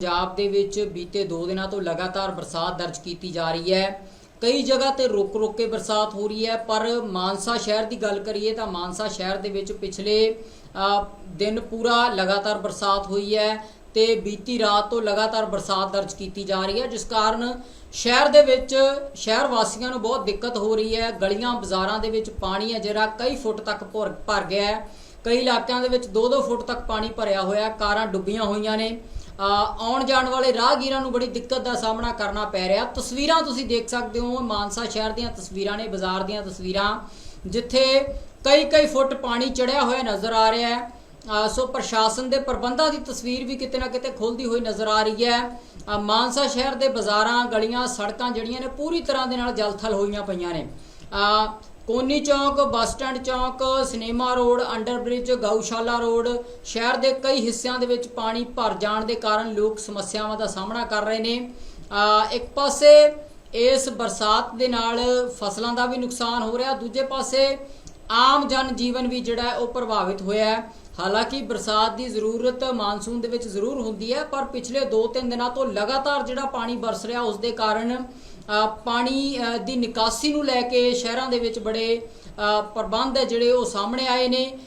ਪੰਜਾਬ ਦੇ ਵਿੱਚ ਬੀਤੇ 2 ਦਿਨਾਂ ਤੋਂ ਲਗਾਤਾਰ ਬਰਸਾਤ ਦਰਜ ਕੀਤੀ ਜਾ ਰਹੀ ਹੈ। ਕਈ ਜਗ੍ਹਾ ਤੇ ਰੁਕ ਰੁਕ ਕੇ ਬਰਸਾਤ ਹੋ ਰਹੀ ਹੈ, ਪਰ ਮਾਨਸਾ ਸ਼ਹਿਰ ਦੀ ਗੱਲ ਕਰੀਏ ਤਾਂ ਮਾਨਸਾ ਸ਼ਹਿਰ ਦੇ ਵਿੱਚ ਪਿਛਲੇ ਦਿਨ ਪੂਰਾ ਲਗਾਤਾਰ ਬਰਸਾਤ ਹੋਈ ਹੈ ਤੇ ਬੀਤੀ ਰਾਤ ਤੋਂ ਲਗਾਤਾਰ ਬਰਸਾਤ ਦਰਜ ਕੀਤੀ ਜਾ ਰਹੀ ਹੈ, ਜਿਸ ਕਾਰਨ ਸ਼ਹਿਰ ਦੇ ਵਿੱਚ, ਸ਼ਹਿਰ ਵਾਸੀਆਂ ਨੂੰ ਬਹੁਤ ਦਿੱਕਤ ਹੋ ਰਹੀ ਹੈ। ਗਲੀਆਂ, ਬਾਜ਼ਾਰਾਂ ਦੇ ਵਿੱਚ ਪਾਣੀ ਹੈ ਜਿਹੜਾ ਕਈ ਫੁੱਟ ਤੱਕ ਭਰ ਭਰ ਗਿਆ ਹੈ। ਕਈ ਇਲਾਕਿਆਂ ਦੇ ਵਿੱਚ 2-2 ਫੁੱਟ ਤੱਕ ਪਾਣੀ ਭਰਿਆ ਹੋਇਆ ਕਾਰਾਂ ਡੁੱਬੀਆਂ ਹੋਈਆਂ ਨੇ। ਆਉਣ ਜਾਣ ਵਾਲੇ ਰਾਹਗੀਰਾਂ ਨੂੰ ਬੜੀ ਦਿੱਕਤ ਦਾ ਸਾਹਮਣਾ ਕਰਨਾ ਪੈ ਰਿਹਾ। ਤਸਵੀਰਾਂ ਤੁਸੀਂ ਦੇਖ ਸਕਦੇ ਹੋ, ਮਾਨਸਾ ਸ਼ਹਿਰ ਦੀਆਂ ਤਸਵੀਰਾਂ ਨੇ, ਬਾਜ਼ਾਰ ਦੀਆਂ ਤਸਵੀਰਾਂ। ਜਿੱਥੇ ਕਈ ਕਈ ਫੁੱਟ ਪਾਣੀ ਚੜਿਆ ਹੋਇਆ ਨਜ਼ਰ ਆ ਰਿਹਾ ਹੈ। ਸੋ ਪ੍ਰਸ਼ਾਸਨ ਦੇ ਪ੍ਰਬੰਧਾਂ ਦੀ ਤਸਵੀਰ ਵੀ ਕਿਤੇ ਨਾ ਕਿਤੇ ਖੁੱਲਦੀ ਹੋਈ ਨਜ਼ਰ ਆ ਰਹੀ ਹੈ। ਮਾਨਸਾ ਸ਼ਹਿਰ ਦੇ ਬਾਜ਼ਾਰਾਂ, ਗਲੀਆਂ, ਸੜਕਾਂ ਜਿਹੜੀਆਂ ਨੇ, ਪੂਰੀ ਤਰ੍ਹਾਂ ਦੇ ਨਾਲ ਜਲਥਲ ਹੋਈਆਂ ਪਈਆਂ ਨੇ। ਕੋਨੀ ਚੌਕ, ਬੱਸ ਸਟੈਂਡ ਚੌਕ, ਸਿਨੇਮਾ ਰੋਡ ਅੰਡਰ ਬ੍ਰਿਜ ਗਊਸ਼ਾਲਾ ਰੋਡ, ਸ਼ਹਿਰ ਦੇ ਕਈ ਹਿੱਸਿਆਂ ਦੇ ਵਿੱਚ ਪਾਣੀ ਭਰ ਜਾਣ ਦੇ ਕਾਰਨ ਲੋਕ ਸਮੱਸਿਆਵਾਂ ਦਾ ਸਾਹਮਣਾ ਕਰ ਰਹੇ ਨੇ। ਇੱਕ ਪਾਸੇ ਇਸ ਬਰਸਾਤ ਦੇ ਨਾਲ ਫਸਲਾਂ ਦਾ ਵੀ ਨੁਕਸਾਨ ਹੋ ਰਿਹਾ, ਦੂਜੇ ਪਾਸੇ ਆਮ ਜਨ ਜੀਵਨ ਵੀ ਜਿਹੜਾ ਉਹ ਪ੍ਰਭਾਵਿਤ ਹੋਇਆ ਹਾਲਾਂਕਿ ਬਰਸਾਤ ਦੀ ਜ਼ਰੂਰਤ ਮਾਨਸੂਨ ਦੇ ਵਿੱਚ ਜ਼ਰੂਰ ਹੁੰਦੀ ਹੈ, ਪਰ ਪਿਛਲੇ 2-3 ਦਿਨਾਂ ਤੋਂ ਲਗਾਤਾਰ ਜਿਹੜਾ ਪਾਣੀ ਬਰਸ ਰਿਹਾ, ਉਸ ਦੇ ਕਾਰਨ ਪਾਣੀ ਦੀ ਨਿਕਾਸੀ ਨੂੰ ਲੈ ਕੇ ਸ਼ਹਿਰਾਂ ਦੇ ਵਿੱਚ ਬੜੇ ਪ੍ਰਬੰਧ ਹੈ ਜਿਹੜੇ ਉਹ ਸਾਹਮਣੇ ਆਏ ਨੇ।